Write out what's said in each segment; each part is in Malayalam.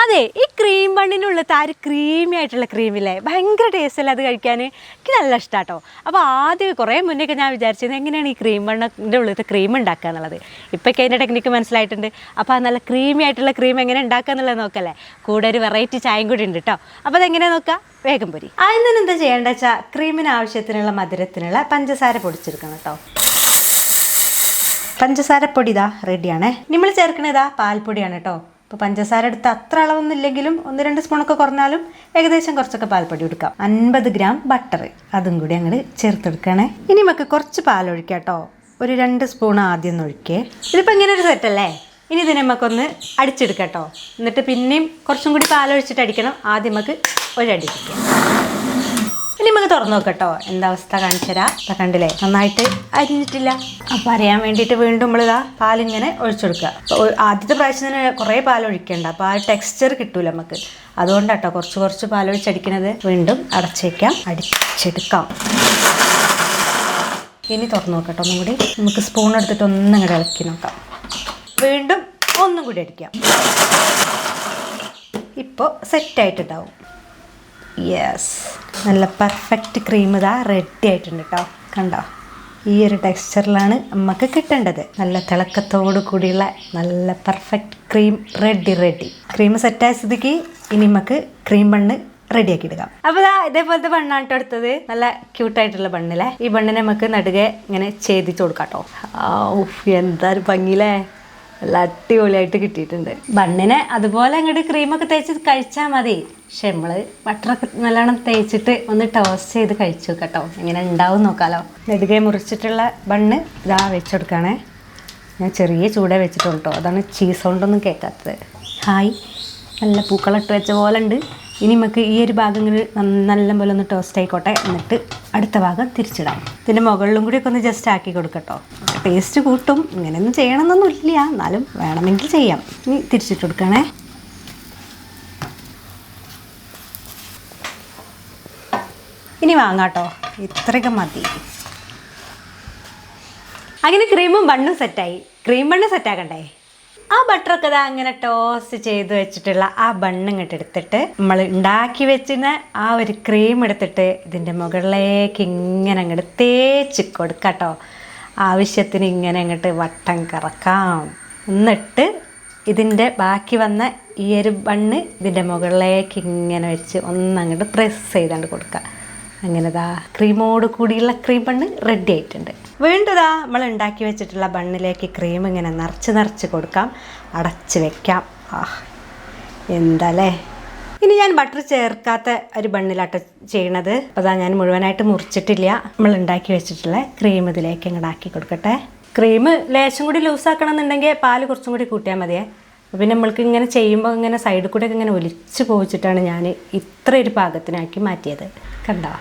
അതെ ഈ ക്രീം ബണ്ണിനുള്ളത് ആ ഒരു ക്രീമി ആയിട്ടുള്ള ക്രീമില്ലേ ഭയങ്കര ടേസ്റ്റ് അല്ലേ അത് കഴിക്കാൻ എനിക്ക് നല്ല ഇഷ്ടമാട്ടോ അപ്പോൾ ആദ്യം കുറേ മുന്നേ ഞാൻ വിചാരിച്ചത് എങ്ങനെയാണ് ഈ ക്രീം ബണ്ണിന്റെ ഉള്ളിലത്തെ ക്രീം ഉണ്ടാക്കുക എന്നുള്ളത്. ഇപ്പോഴൊക്കെ അതിന്റെ ടെക്നിക്ക് മനസ്സിലായിട്ടുണ്ട്. അപ്പോൾ ആ നല്ല ക്രീമി ആയിട്ടുള്ള ക്രീം എങ്ങനെ ഉണ്ടാക്കുക എന്നുള്ളത് നോക്കല്ലേ? കൂടെ ഒരു വെറൈറ്റി ചായയും കൂടി ഉണ്ട് കേട്ടോ അപ്പോൾ അതെങ്ങനെ നോക്കുക വേഗം പൊരി. അതിൽ നിന്ന് എന്താ ചെയ്യേണ്ടത് വെച്ചാൽ ക്രീമിന് ആവശ്യത്തിനുള്ള മധുരത്തിനുള്ള പഞ്ചസാര പൊടിച്ചെടുക്കണം കേട്ടോ പഞ്ചസാരപ്പൊടി ഇതാ റെഡിയാണേ നമ്മൾ ചേർക്കണതാ പാൽപ്പൊടിയാണ് കേട്ടോ ഇപ്പോൾ പഞ്ചസാര എടുത്ത് അത്ര അളവൊന്നും ഇല്ലെങ്കിലും ഒന്ന് രണ്ട് സ്പൂണൊക്കെ കുറഞ്ഞാലും ഏകദേശം കുറച്ചൊക്കെ പാൽപ്പൊടി എടുക്കാം അൻപത് ഗ്രാം ബട്ടർ അതും കൂടി അങ്ങോട്ട് ചേർത്തെടുക്കണേ. ഇനി നമുക്ക് കുറച്ച് പാലൊഴിക്കാം കേട്ടോ ഒരു രണ്ട് സ്പൂൺ ആദ്യം ഒഴിക്കേ. ഇതിപ്പോൾ ഇങ്ങനെ ഒരു സെറ്റല്ലേ ഇനി ഇതിനെ നമുക്കൊന്ന് അടിച്ചെടുക്കാം കേട്ടോ എന്നിട്ട് പിന്നെയും കുറച്ചും കൂടി പാലൊഴിച്ചിട്ട് അടിക്കണം ആദ്യം നമുക്ക് ഒരടിക്കാം നമുക്ക് തുറന്നു നോക്കട്ടോ. എന്താ അവസ്ഥ കാണിച്ചരാ കണ്ടില്ലേ? നന്നായിട്ട് അരിഞ്ഞിട്ടില്ല. അപ്പം അറിയാൻ വേണ്ടിയിട്ട് വീണ്ടും നമ്മളിതാ പാലിങ്ങനെ ഒഴിച്ചെടുക്കുക. ആദ്യത്തെ പ്രാവശ്യം തന്നെ കുറേ പാൽ ഒഴിക്കണ്ട അപ്പോൾ ആ ടെക്സ്ചർ കിട്ടൂല നമുക്ക്. അതുകൊണ്ടാട്ടോ കുറച്ച് കുറച്ച് പാൽ ഒഴിച്ചടിക്കണത് വീണ്ടും അടച്ചേക്കാം. അടിച്ചെടുക്കാം. ഇനി തുറന്നു നോക്കട്ടോ ഒന്നും കൂടി. നമുക്ക് സ്പൂൺ എടുത്തിട്ട് ഒന്നും ഇങ്ങോട്ട് ഇളക്കി നോക്കാം. വീണ്ടും ഒന്നും കൂടി അടിക്കാം. ഇപ്പോൾ സെറ്റായിട്ടുണ്ടാവും യെസ് നല്ല പെർഫെക്റ്റ് ക്രീം ഇതാ റെഡി ആയിട്ടുണ്ട് കേട്ടോ കണ്ടോ? ഈ ഒരു ടെക്സ്ചറിലാണ് നമുക്ക് കിട്ടേണ്ടത്. നല്ല തിളക്കത്തോടു കൂടിയുള്ള നല്ല perfect cream ready ready cream സെറ്റായ സ്ഥിതിക്ക് ഇനി നമുക്ക് ക്രീം ബണ്ണ് റെഡിയാക്കി എടുക്കാം. അപ്പോൾ ഇതാ ഇതേപോലത്തെ ബണ്ണാണ് കേട്ടോ എടുത്തത്. നല്ല ക്യൂട്ടായിട്ടുള്ള ബണ്ണില്ലേ ഈ ബണ്ണിനെ നമുക്ക് നടുകെ ഇങ്ങനെ ഛേദിച്ച് കൊടുക്കാം കേട്ടോ എന്താ ഒരു ഭംഗിയില്ലേ? നല്ല അടിപൊളിയായിട്ട് കിട്ടിയിട്ടുണ്ട്. ബണ്ണിനെ അതുപോലെ അങ്ങോട്ട് ക്രീമൊക്കെ തേച്ച് കഴിച്ചാൽ മതി. പക്ഷെ നമ്മൾ ബട്ടറൊക്കെ നല്ലോണം തേച്ചിട്ട് ഒന്ന് ടോസ്റ്റ് ചെയ്ത് കഴിച്ചു കേട്ടോ. എങ്ങനെ ഉണ്ടാവും നോക്കാലോ. നെടുകെ മുറിച്ചിട്ടുള്ള ബണ്ണ് ഇതാ വെച്ചെടുക്കണേ. ഞാൻ ചെറിയ ചൂടേ വെച്ചിട്ടുള്ളൂ കേട്ടോ അതാണ് ചീസ് കൊണ്ടൊന്നും കേൾക്കാത്തത് ഹായ്. നല്ല പൂക്കളിട്ട് വെച്ച പോലെ ഉണ്ട്. ഇനി നമുക്ക് ഈ ഒരു ഭാഗം നല്ല പോലെ ഒന്ന് ടോസ്റ്റ് ആയിക്കോട്ടെ. എന്നിട്ട് അടുത്ത ഭാഗം തിരിച്ചിടാം. ഇതിന്റെ മുകളിലും കൂടി ഒക്കെ ഒന്ന് ജസ്റ്റ് ആക്കി കൊടുക്കട്ടോ. ടേസ്റ്റ് കൂട്ടും. ഇങ്ങനെയൊന്നും ചെയ്യണമെന്നൊന്നുമില്ല എന്നാലും വേണമെങ്കിൽ ചെയ്യാം. ഇനി തിരിച്ചിട്ട് കൊടുക്കണേ. ഇനി വാങ്ങാട്ടോ. ഇത്രയൊക്കെ മതി. അങ്ങനെ ക്രീമും ബണ്ണും സെറ്റായി ക്രീം ബണ്ണ് സെറ്റാക്കണ്ടേ ആ ബട്ടറൊക്കെ ഇതാ അങ്ങനെ ടോസ്റ്റ് ചെയ്ത് വെച്ചിട്ടുള്ള ആ ബണ്ണ് എടുത്തിട്ട് നമ്മൾ ഉണ്ടാക്കി വെച്ചിരുന്ന ആ ഒരു ക്രീം എടുത്തിട്ട് ഇതിന്റെ മുകളിലേക്ക് ഇങ്ങനെ അങ്ങോട്ട് തേച്ച് കൊടുക്കാട്ടോ. ആവശ്യത്തിന് ഇങ്ങനെ അങ്ങോട്ട് വട്ടം കറക്കാം. എന്നിട്ട് ഇതിന്റെ ബാക്കി വന്ന ഈ ഒരു ബണ്ണ് ഇതിന്റെ മുകളിലേക്ക് ഇങ്ങനെ വെച്ച് ഒന്നങ്ങോട്ട് പ്രസ് ചെയ്താണ്ട് കൊടുക്കുക അങ്ങനെ ദാ ക്രീമോട് കൂടിയുള്ള ക്രീം ബണ്ണ് റെഡി ആയിട്ടുണ്ട്. വീണ്ടുതാ നമ്മൾ ഉണ്ടാക്കി വെച്ചിട്ടുള്ള ബണ്ണിലേക്ക് ക്രീം ഇങ്ങനെ നിറച്ച് നിറച്ച് കൊടുക്കാം. അടച്ച് വെക്കാം. ആ എന്താല്ലേ ഇനി ഞാൻ ബട്ടർ ചേർക്കാത്ത ഒരു ബണ്ണിലാട്ടോ ചെയ്യണത്. അപ്പോൾ അതാ ഞാൻ മുഴുവനായിട്ട് മുറിച്ചിട്ടില്ല. നമ്മൾ ഉണ്ടാക്കി വെച്ചിട്ടുള്ള ക്രീം ഇതിലേക്ക് ഇങ്ങോട്ട് ആക്കി കൊടുക്കട്ടെ. ക്രീം ലേശം കൂടി ലൂസാക്കണം എന്നുണ്ടെങ്കിൽ പാൽ കുറച്ചും കൂടി കൂട്ടിയാൽ മതിയേ. പിന്നെ നമ്മൾക്ക് ഇങ്ങനെ ചെയ്യുമ്പോൾ ഇങ്ങനെ സൈഡിൽ കൂടെ ഇങ്ങനെ ഒലിച്ച് പോയിച്ചിട്ടാണ് ഞാൻ ഇത്ര ഒരു പാകത്തിനാക്കി മാറ്റിയത്. കണ്ടോ?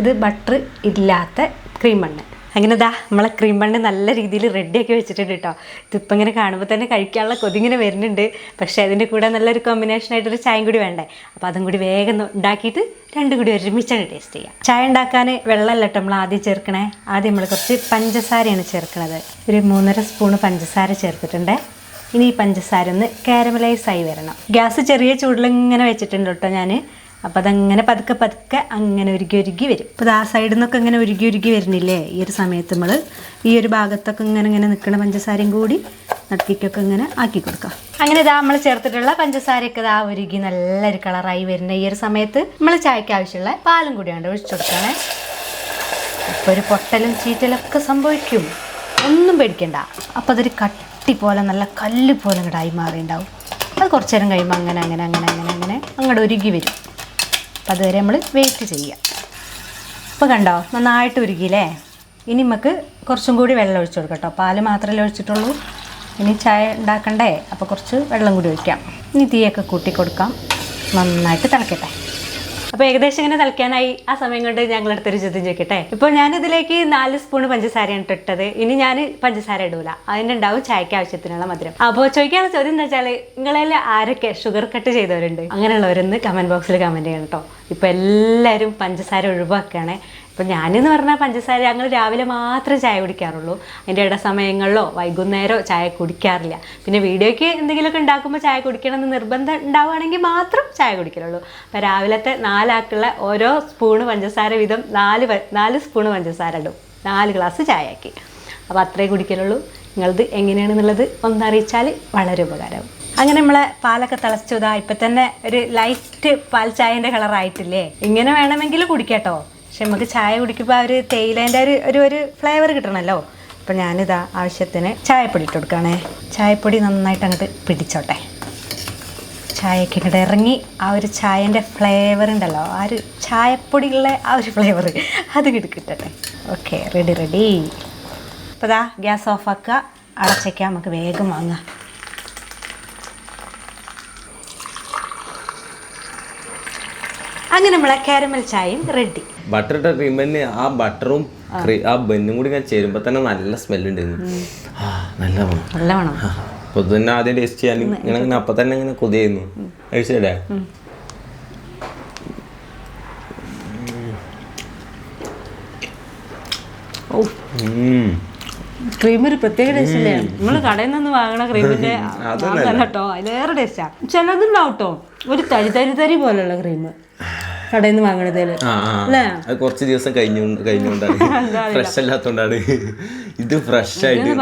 ഇത് ബട്ടർ ഇല്ലാത്ത ക്രീം ബണ്ണ് അങ്ങനെ ദാ നമ്മളെ ക്രീം ബണ്ണ് നല്ല രീതിയിൽ റെഡിയാക്കി വെച്ചിട്ടുണ്ട് കേട്ടോ ഇതിപ്പോൾ ഇങ്ങനെ കാണുമ്പോൾ തന്നെ കഴിക്കാനുള്ള കൊതിങ്ങനെ വരുന്നുണ്ട്. പക്ഷേ അതിന്റെ കൂടെ നല്ലൊരു കോമ്പിനേഷൻ ആയിട്ടൊരു ചായയും കൂടി വേണ്ടേ? അപ്പോൾ അതും കൂടി വേഗം ഉണ്ടാക്കിയിട്ട് രണ്ടും കൂടി ഒരുമിച്ചാണ് ടേസ്റ്റ് ചെയ്യുക ചായ ഉണ്ടാക്കാൻ വെള്ളമല്ല കേട്ടോ നമ്മൾ ആദ്യം ചേർക്കണേ. ആദ്യം നമ്മൾ കുറച്ച് പഞ്ചസാരയാണ് ചേർക്കുന്നത് ഒരു മൂന്നര സ്പൂണ് പഞ്ചസാര ചേർത്തിട്ടുണ്ട്. ഇനി ഈ പഞ്ചസാര ഒന്ന് കാരമലൈസ് ആയി വരണം. ഗ്യാസ് ചെറിയ ചൂടിൽ ഇങ്ങനെ വെച്ചിട്ടുണ്ട് കേട്ടോ ഞാൻ അപ്പോൾ അതങ്ങനെ പതുക്കെ പതുക്കെ അങ്ങനെ ഉരുകി ഉരുകി വരും. അപ്പോൾ ആ സൈഡിൽ നിന്നൊക്കെ ഇങ്ങനെ ഉരുകി ഉരുകി വരുന്നില്ലേ? ഈ ഒരു സമയത്ത് നമ്മൾ ഈ ഒരു ഭാഗത്തൊക്കെ ഇങ്ങനെ ഇങ്ങനെ നിൽക്കുന്ന പഞ്ചസാരയും കൂടി നടുക്കിക്കൊക്കെ ഇങ്ങനെ ആക്കി കൊടുക്കാം. അങ്ങനെ ഇതാ നമ്മൾ ചേർത്തിട്ടുള്ള പഞ്ചസാരയൊക്കെ ഇതാ ഉരുകി നല്ലൊരു കളറായി വരുന്ന ഈ ഒരു സമയത്ത് നമ്മൾ ചായക്ക് ആവശ്യമുള്ള പാലും കൂടിയാണ് ഒഴിച്ചു കൊടുക്കണേ. അപ്പോൾ ഒരു പൊട്ടലും ചീറ്റലൊക്കെ സംഭവിക്കും. ഒന്നും പേടിക്കണ്ട. അപ്പോൾ അതൊരു കട്ടി പോലെ നല്ല കല്ല് പോലെ അങ്ങോട്ടായി മാറിയിട്ടുണ്ടാവും അത് കുറച്ച് നേരം കഴിയുമ്പോൾ അങ്ങനെ അങ്ങനെ അങ്ങനെ അങ്ങനെ അങ്ങനെ അങ്ങോട്ട് ഉരുകി വരും. അപ്പം അതുവരെ നമ്മൾ വെയിറ്റ് ചെയ്യുക ഇപ്പോൾ കണ്ടോ? നന്നായിട്ട് ഉരുകിയില്ലേ ഇനി നമുക്ക് കുറച്ചും കൂടി വെള്ളം ഒഴിച്ചു കൊടുക്കട്ടോ പാൽ മാത്രമല്ലേ ഒഴിച്ചിട്ടുള്ളൂ. ഇനി ചായ ഉണ്ടാക്കണ്ടേ അപ്പോൾ കുറച്ച് വെള്ളം കൂടി ഒഴിക്കാം. ഇനി തീയൊക്കെ കൂട്ടി കൊടുക്കാം. നന്നായിട്ട് തിളക്കട്ടെ. അപ്പോൾ ഏകദേശം ഇങ്ങനെ തളിക്കാനായി ആ സമയം കൊണ്ട് ഞങ്ങൾ എടുത്തൊരു ചോദ്യം ചോദിക്കട്ടെ ഇപ്പോൾ ഞാനിതിലേക്ക് നാല് സ്പൂൺ പഞ്ചസാരയാണ് ഇട്ടത് ഇനി ഞാൻ പഞ്ചസാര ഇടൂല. ഉണ്ടാവും ചായക്ക് ആവശ്യത്തിനുള്ള മധുരം. അപ്പോൾ ചോദിക്കാനുള്ള ചോദ്യം എന്താ വെച്ചാൽ നിങ്ങളിൽ ആരൊക്കെ ഷുഗർ കട്ട് ചെയ്തവരുണ്ട്? അങ്ങനെയുള്ളവരൊന്ന് കമന്റ് ബോക്സിൽ കമന്റ് ചെയ്യണം കേട്ടോ ഇപ്പോൾ എല്ലാവരും പഞ്ചസാര ഒഴിവാക്കുകയാണ് അപ്പം ഞാനെന്ന് പറഞ്ഞാൽ പഞ്ചസാര ഞങ്ങൾ രാവിലെ മാത്രമേ ചായ കുടിക്കാറുള്ളൂ. അതിന്റെ ഇട സമയങ്ങളിലോ വൈകുന്നേരമോ ചായ കുടിക്കാറില്ല. പിന്നെ വീഡിയോയ്ക്ക് എന്തെങ്കിലുമൊക്കെ ഉണ്ടാക്കുമ്പോൾ ചായ കുടിക്കണമെന്ന് നിർബന്ധം ഉണ്ടാവുകയാണെങ്കിൽ മാത്രം ചായ കുടിക്കലുള്ളൂ. അപ്പം രാവിലത്തെ നാലാക്കുള്ള ഓരോ സ്പൂണ് പഞ്ചസാര വീതം നാല് നാല് സ്പൂണ് പഞ്ചസാര ഇടും. നാല് ഗ്ലാസ് ചായയാക്കി അപ്പോൾ അത്രേ കുടിക്കലുള്ളൂ. നിങ്ങളത് എങ്ങനെയാണെന്നുള്ളത് ഒന്നറിയിച്ചാൽ വളരെ ഉപകാരമാവും അങ്ങനെ നമ്മളെ പാലൊക്കെ തിളച്ചതാ. ഇപ്പം തന്നെ ഒരു ലൈറ്റ് പാൽ ചായന്റെ കളറായിട്ടില്ലേ ഇങ്ങനെ വേണമെങ്കിൽ കുടിക്കാട്ടോ. പക്ഷെ നമുക്ക് ചായ കുടിക്കുമ്പോൾ ആ ഒരു തേയിലേന്റെ ഒരു ഒരു ഒരു ഫ്ലേവർ കിട്ടണമല്ലോ അപ്പം ഞാനിതാ ആവശ്യത്തിന് ചായപ്പൊടി ഇട്ട് കൊടുക്കുകയാണേ ചായപ്പൊടി നന്നായിട്ട് അങ്ങോട്ട് പിടിച്ചോട്ടെ. ചായക്ക് ഇങ്ങോട്ട് ഇറങ്ങി ആ ഒരു ചായന്റെ ഫ്ലേവർ ഉണ്ടല്ലോ. ആ ഒരു ചായപ്പൊടിയുള്ള ആ ഒരു ഫ്ലേവർ അത് ഇങ്ങോട്ട് കിട്ടട്ടെ. ഓക്കെ റെഡി റെഡി അപ്പോൾ ദാ ഗ്യാസ് ഓഫാക്കുക അടച്ചയ്ക്ക നമുക്ക് വേഗം വാങ്ങാം. അങ്ങനെ നമ്മളെ കാരമൽ ചായയും റെഡി ബട്ടർ ഇട്ട ക്രീമിന് ആ ബട്ടറും ആ. ബന്നും കൂടി ഞാൻ ചേരുമ്പോ തന്നെ നല്ല സ്മെല്ലുണ്ടായിരുന്നു നല്ല മണം നല്ല വേണം. അപ്പൊ തന്നെ ആദ്യം ടേസ്റ്റ് ചെയ്യാൻ ഇങ്ങനെ ഇങ്ങനെ അപ്പൊ തന്നെ ഇങ്ങനെ കൊതിയായിരുന്നു. കഴിച്ചല്ലേ. ക്രീം ഒരു പ്രത്യേക ടേസ്റ്റ് അല്ലേ? നമ്മൾ കടയിൽ നിന്ന് വാങ്ങണ ക്രീമിന്റെ കേട്ടോ അതിലേറെ ടേസ്റ്റാ ചിലതുണ്ടാവും കേട്ടോ ഒരു തരി തരി തരി പോലുള്ള ക്രീം കടയിൽ നിന്ന് വാങ്ങണത് കുറച്ച് ദിവസം കഴിഞ്ഞു കഴിഞ്ഞുകൊണ്ടാണ്. ഫ്രഷ് അല്ലാത്തോണ്ടാണ്. ഇത് ഫ്രഷ് ആയിട്ട്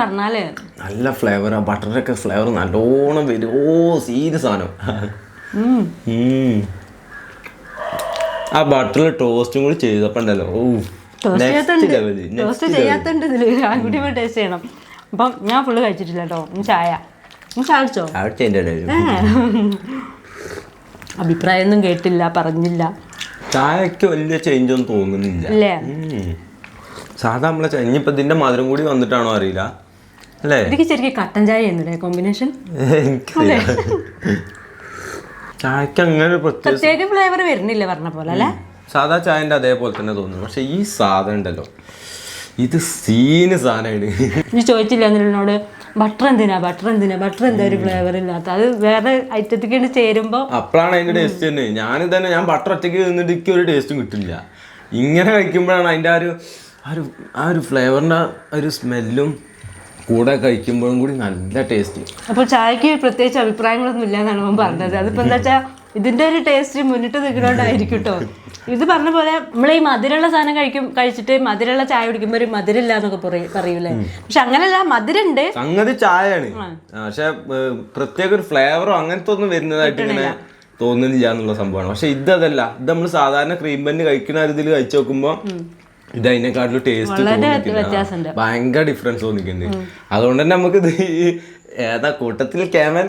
നല്ല ഫ്ലേവർ ആ. ബട്ടറിന്റെ ഫ്ലേവർ നല്ലോണം വരും. ഓ സീരിയസ് സാധനം. ആ ബട്ടറിൽ ടോസ്റ്റും കൂടി ചെയ്തപ്പോ ഉണ്ടല്ലോ ഓ ടോസ്റ്റ് ചെയ്യാത്തുണ്ട്. ഇതിൽ. പോയി ടേസ്റ്റ് ചെയ്യണം. അപ്പം ഞാൻ ഫുള്ള് കഴിച്ചിട്ടില്ല കേട്ടോ. ചായ. ചെയ്യേണ്ട അഭിപ്രായമൊന്നും കേട്ടില്ല പറഞ്ഞില്ല. ചായക്ക് വലിയ ചേഞ്ച് ഒന്നും തോന്നുന്നില്ല. അല്ലേ. സാധാ നമ്മളെ ചായ- ഇനിയിപ്പോ ഇതിന്റെ മധുരം കൂടി വന്നിട്ടാണോ അറിയില്ല. അല്ലേ? എനിക്ക് ശരിക്കും കട്ടൻ ചായ കോമ്പിനേഷൻ ചായക്ക് അങ്ങനെ ഒരു പ്രത്യേക പ്രത്യേക ഫ്ലേവർ വരുന്നില്ല പറഞ്ഞ പോലെ അല്ലേ? സാധാ ചായന്റെ അതേപോലെ തന്നെ തോന്നുന്നു. പക്ഷെ ഈ സാധനം ഉണ്ടല്ലോ. ഇത് സീന് സാധനമാണ്. നീ ചോദിച്ചില്ല എന്നോട്? ബട്ടർ എന്തിനാ ബട്ടർ എന്തിനാ ബട്ടർ എന്താ ഒരു ഫ്ലേവർ ഇല്ലാത്ത? അത് വേറെ ഐറ്റത്തേക്ക് ചേരുമ്പോൾ അപ്പോഴാണ് അതിന്റെ ടേസ്റ്റ് തന്നെ. ഞാൻ തന്നെ ഞാൻ ബട്ടർ ഒറ്റയ്ക്ക് നിന്നിട്ട് എനിക്ക് ഒരു ടേസ്റ്റും കിട്ടില്ല. ഇങ്ങനെ കഴിക്കുമ്പോഴാണ് അതിന്റെ ആ ഒരു ആ ഒരു ഫ്ലേവറിന്റെ ഒരു സ്മെല്ലും കൂടെ കഴിക്കുമ്പോഴും കൂടി നല്ല ടേസ്റ്റ് അപ്പോൾ ചായക്ക് പ്രത്യേകിച്ച് അഭിപ്രായങ്ങളൊന്നും ഇല്ല എന്നാണ് അവൻ പറഞ്ഞത്. അതിപ്പോൾ എന്താ വെച്ചാൽ ഇതിന്റെ ഒരു ടേസ്റ്റ് മുന്നിട്ട് നിൽക്കുന്നോണ്ടായിരിക്കും കേട്ടോ ഇത് പറഞ്ഞ പോലെ നമ്മൾ ഈ മധുരമുള്ള സാധനം കഴിക്കും കഴിച്ചിട്ട് മധുരമുള്ള ചായ കുടിക്കുമ്പോൾ ഒരു മധുരമില്ല എന്നൊക്കെ പറയും പറയൂലേ? പക്ഷെ അങ്ങനെയല്ല മധുരണ്ട്. സംഗതി ചായയാണ്. പക്ഷെ പ്രത്യേക ഒരു ഫ്ലേവറോ അങ്ങനത്തെ ഒന്നും വരുന്നതായിട്ട് ഇങ്ങനെ തോന്നുന്നില്ല എന്നുള്ള സംഭവമാണ്. പക്ഷെ ഇതല്ല ഇത് നമ്മൾ സാധാരണ ക്രീം ബന്ന് കഴിക്കുന്ന ഒരു ഇതിൽ കഴിച്ചു നോക്കുമ്പോ ഇത് അതിനെക്കാട്ടിലും ടേസ്റ്റ്. ഭയങ്കര ഡിഫറൻസ് തോന്നിക്കുന്നുണ്ട് അതുകൊണ്ട് തന്നെ നമുക്ക് ഇത് ഏതാ കൂട്ടത്തിൽ കേമൻ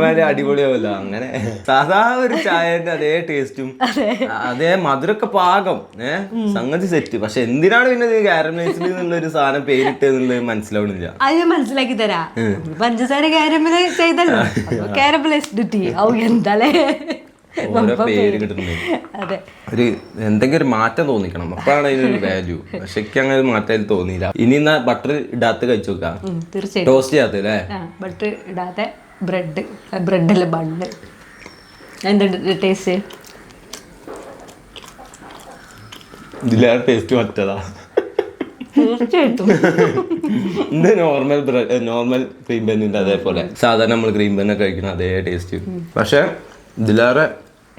പറഞ്ഞാൽ അടിപൊളിയാവല്ലോ അങ്ങനെ സാധാ ഒരു ചായന്റെ അതേ ടേസ്റ്റും അതേ. മധുരൊക്കെ പാകം ഏഹ് സംഗതി സെറ്റ്. പക്ഷെ എന്തിനാണ് പിന്നെ കാരമലൈസ്ഡ് എന്നുള്ള ഒരു സാധനം പേരിട്ട് എന്നുള്ളത് മനസ്സിലാവണില്ല. അത് മനസ്സിലാക്കി തരാം. പഞ്ചസാര കാരമലൈസ് ചെയ്തല്ലോ. കാരമലൈസ്ഡ് ടീ ഔ എന്താലേ? ഓരോ പേര് കിട്ടുന്നത് അതെ. ഒരു എന്തെങ്കിലും ഒരു മാറ്റം തോന്നിക്കണം. അപ്പോഴാണ് അതിനൊരു വാല്യൂ പക്ഷെ അങ്ങനെ ഒരു മാറ്റം തോന്നിയില്ല. ഇനി എന്നാ ബട്ടർ ഇടാത്ത കഴിച്ചു നോക്കാം. തീർച്ചയായും തീർച്ചയായിട്ടും. ടോസ്റ്റ് ചെയ്യാത്ത അല്ലേ? ബട്ടർ ഇടാതെ ബ്രെഡ് ബ്രെഡല്ല ബണ്ണ് എന്തുണ്ട് ടേസ്റ്റ് ഇതിലേറെ ടേസ്റ്റ് മറ്റതാ. തീർച്ചയായിട്ടും. ഇത് നോർമൽ നോർമൽ ക്രീം ബന്നിന്റെ അതേപോലെ. സാധാരണ നമ്മൾ ക്രീം ബന്നൊക്കെ കഴിക്കുന്ന അതേ ടേസ്റ്റ് പക്ഷെ ഇതിലേറെ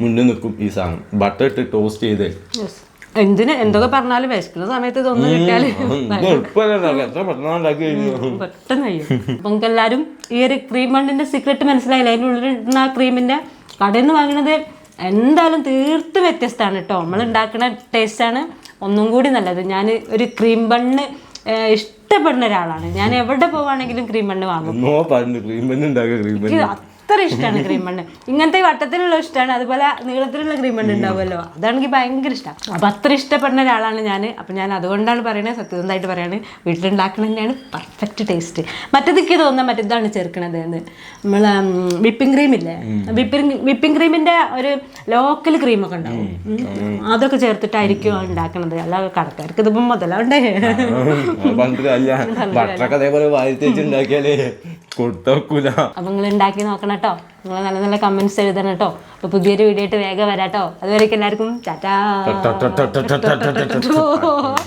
മുന്നിൽ നിൽക്കും ഈ സാധനം. ബട്ടർ ഇട്ട് ടോസ്റ്റ് ചെയ്ത്. എന്തിന്? എന്തൊക്കെ പറഞ്ഞാലും വിശക്കുന്ന സമയത്ത് ഇതൊന്നും കിട്ടിയാൽ പെട്ടെന്ന് അപ്പൊ നിങ്ങൾക്ക് എല്ലാവരും ഈ ഒരു ക്രീം ബണ്ണിന്റെ സീക്രട്ട് മനസ്സിലായില്ല? അതിന്റെ ഉള്ളിൽ ഇടുന്ന ആ ക്രീമിന്റെ കടയിൽ നിന്ന് വാങ്ങുന്നത് എന്തായാലും തീർത്തും വ്യത്യസ്തമാണ് കേട്ടോ നമ്മൾ ഉണ്ടാക്കുന്ന ടേസ്റ്റ് ആണ് ഒന്നും കൂടി നല്ലത്. ഞാൻ ഒരു ക്രീം ബണ്ണ് ഇഷ്ടപ്പെടുന്ന ഒരാളാണ്. ഞാൻ എവിടെ പോവാണെങ്കിലും ക്രീം ബണ്ണ് വാങ്ങും. ക്രീം ഉണ്ടാക്കുക ക്രീം അത്ര ഇഷ്ടമാണ് ക്രീം ബണ്ണ് ഇങ്ങനത്തെ വട്ടത്തിലുള്ള ഇഷ്ടമാണ് അതുപോലെ നീളത്തിലുള്ള ക്രീം ബണ്ണ് ഉണ്ടാവുമല്ലോ. അതാണെങ്കിൽ ഭയങ്കര ഇഷ്ടമാണ് അപ്പം അത്ര ഇഷ്ടപ്പെടുന്ന ഒരാളാണ് ഞാൻ അപ്പം ഞാൻ അതുകൊണ്ടാണ് പറയുന്നത് സത്യസന്ധമായിട്ട് പറയാണ്. വീട്ടിലുണ്ടാക്കണ തന്നെയാണ് പെർഫെക്റ്റ് ടേസ്റ്റ് മറ്റേതൊക്കെ തോന്നുന്നത് മറ്റേതാണ് ചേർക്കണത് എന്ന്? നമ്മൾ വിപ്പിംഗ് ക്രീം ഇല്ലേ? വിപ്പിംഗ് വിപ്പിംഗ് ക്രീമിന്റെ ഒരു ലോക്കൽ ക്രീമൊക്കെ ഉണ്ടാവും. അതൊക്കെ ചേർത്തിട്ടായിരിക്കും ഉണ്ടാക്കണത്. അല്ലാതെ കടക്കാർക്ക് ഇതിപ്പം മുതലാണ്ടേ പണ്ട് അല്ല ബട്ടറൊക്കെ അതേപോലെ വാരി തേച്ച് ഉണ്ടാക്കിയാലേ കൊടുത്തോക്കൂല അപ്പൊ നിങ്ങൾ ഉണ്ടാക്കി നോക്കണം കേട്ടോ നിങ്ങൾ നല്ല നല്ല കമന്റ്സ് എഴുതണം കേട്ടോ അപ്പൊ പുതിയൊരു വീഡിയോ ആയിട്ട് വേഗം വരാട്ടോ അതുവരേക്കും എല്ലാവർക്കും ടാറ്റാ